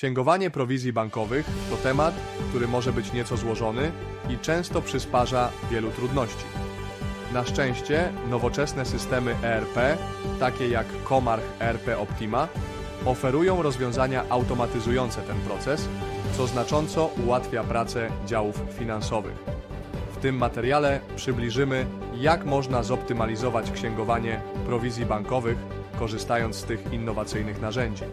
Księgowanie prowizji bankowych to temat, który może być nieco złożony i często przysparza wielu trudności. Na szczęście nowoczesne systemy ERP, takie jak Comarch ERP Optima, oferują rozwiązania automatyzujące ten proces, co znacząco ułatwia pracę działów finansowych. W tym materiale przybliżymy, jak można zoptymalizować księgowanie prowizji bankowych, korzystając z tych innowacyjnych narzędzi.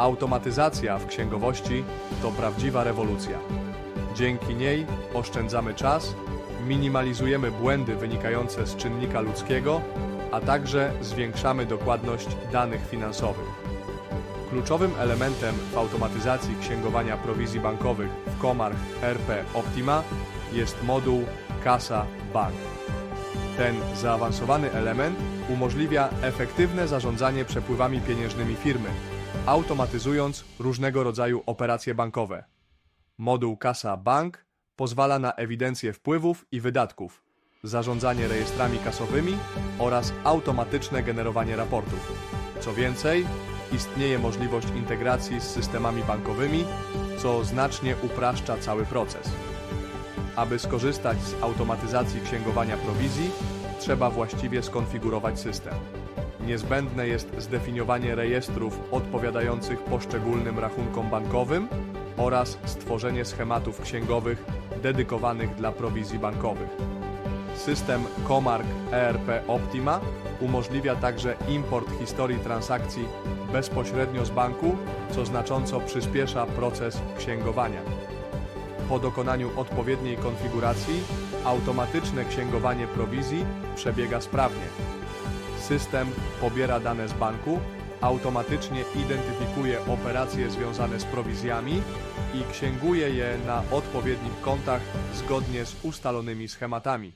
Automatyzacja w księgowości to prawdziwa rewolucja. Dzięki niej oszczędzamy czas, minimalizujemy błędy wynikające z czynnika ludzkiego, a także zwiększamy dokładność danych finansowych. Kluczowym elementem w automatyzacji księgowania prowizji bankowych w Comarch RP Optima jest moduł Kasa Bank. Ten zaawansowany element umożliwia efektywne zarządzanie przepływami pieniężnymi firmy, automatyzując różnego rodzaju operacje bankowe. Moduł Kasa Bank pozwala na ewidencję wpływów i wydatków, zarządzanie rejestrami kasowymi oraz automatyczne generowanie raportów. Co więcej, istnieje możliwość integracji z systemami bankowymi, co znacznie upraszcza cały proces. Aby skorzystać z automatyzacji księgowania prowizji, trzeba właściwie skonfigurować system. Niezbędne jest zdefiniowanie rejestrów odpowiadających poszczególnym rachunkom bankowym oraz stworzenie schematów księgowych dedykowanych dla prowizji bankowych. System Comarch ERP Optima umożliwia także import historii transakcji bezpośrednio z banku, co znacząco przyspiesza proces księgowania. Po dokonaniu odpowiedniej konfiguracji, automatyczne księgowanie prowizji przebiega sprawnie. System pobiera dane z banku, automatycznie identyfikuje operacje związane z prowizjami i księguje je na odpowiednich kontach zgodnie z ustalonymi schematami.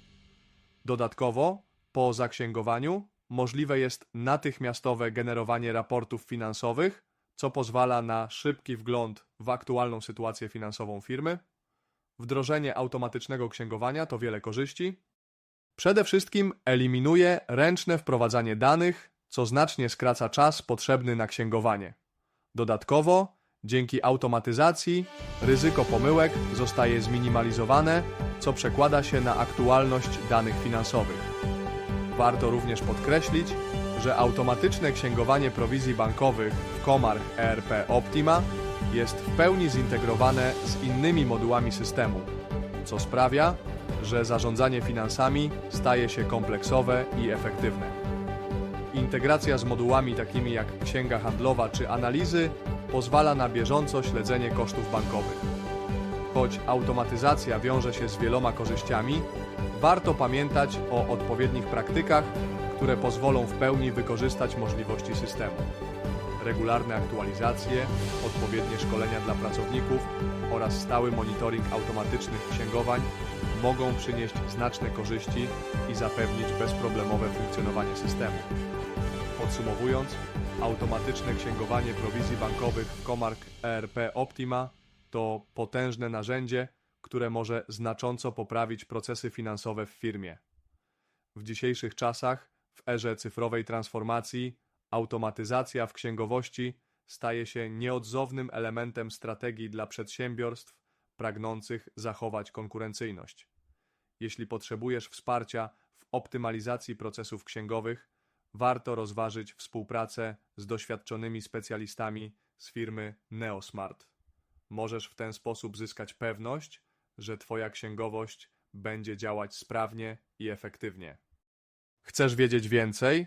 Dodatkowo, po zaksięgowaniu, możliwe jest natychmiastowe generowanie raportów finansowych, co pozwala na szybki wgląd w aktualną sytuację finansową firmy. Wdrożenie automatycznego księgowania to wiele korzyści. Przede wszystkim eliminuje ręczne wprowadzanie danych, co znacznie skraca czas potrzebny na księgowanie. Dodatkowo, dzięki automatyzacji, ryzyko pomyłek zostaje zminimalizowane, co przekłada się na aktualność danych finansowych. Warto również podkreślić, że automatyczne księgowanie prowizji bankowych w Comarch ERP Optima jest w pełni zintegrowane z innymi modułami systemu, co sprawia, że zarządzanie finansami staje się kompleksowe i efektywne. Integracja z modułami takimi jak księga handlowa czy analizy pozwala na bieżąco śledzenie kosztów bankowych. Choć automatyzacja wiąże się z wieloma korzyściami, warto pamiętać o odpowiednich praktykach, które pozwolą w pełni wykorzystać możliwości systemu. Regularne aktualizacje, odpowiednie szkolenia dla pracowników oraz stały monitoring automatycznych księgowań mogą przynieść znaczne korzyści i zapewnić bezproblemowe funkcjonowanie systemu. Podsumowując, automatyczne księgowanie prowizji bankowych w Comarch ERP Optima to potężne narzędzie, które może znacząco poprawić procesy finansowe w firmie. W dzisiejszych czasach, w erze cyfrowej transformacji, automatyzacja w księgowości staje się nieodzownym elementem strategii dla przedsiębiorstw pragnących zachować konkurencyjność. Jeśli potrzebujesz wsparcia w optymalizacji procesów księgowych, warto rozważyć współpracę z doświadczonymi specjalistami z firmy Neosmart. Możesz w ten sposób zyskać pewność, że Twoja księgowość będzie działać sprawnie i efektywnie. Chcesz wiedzieć więcej?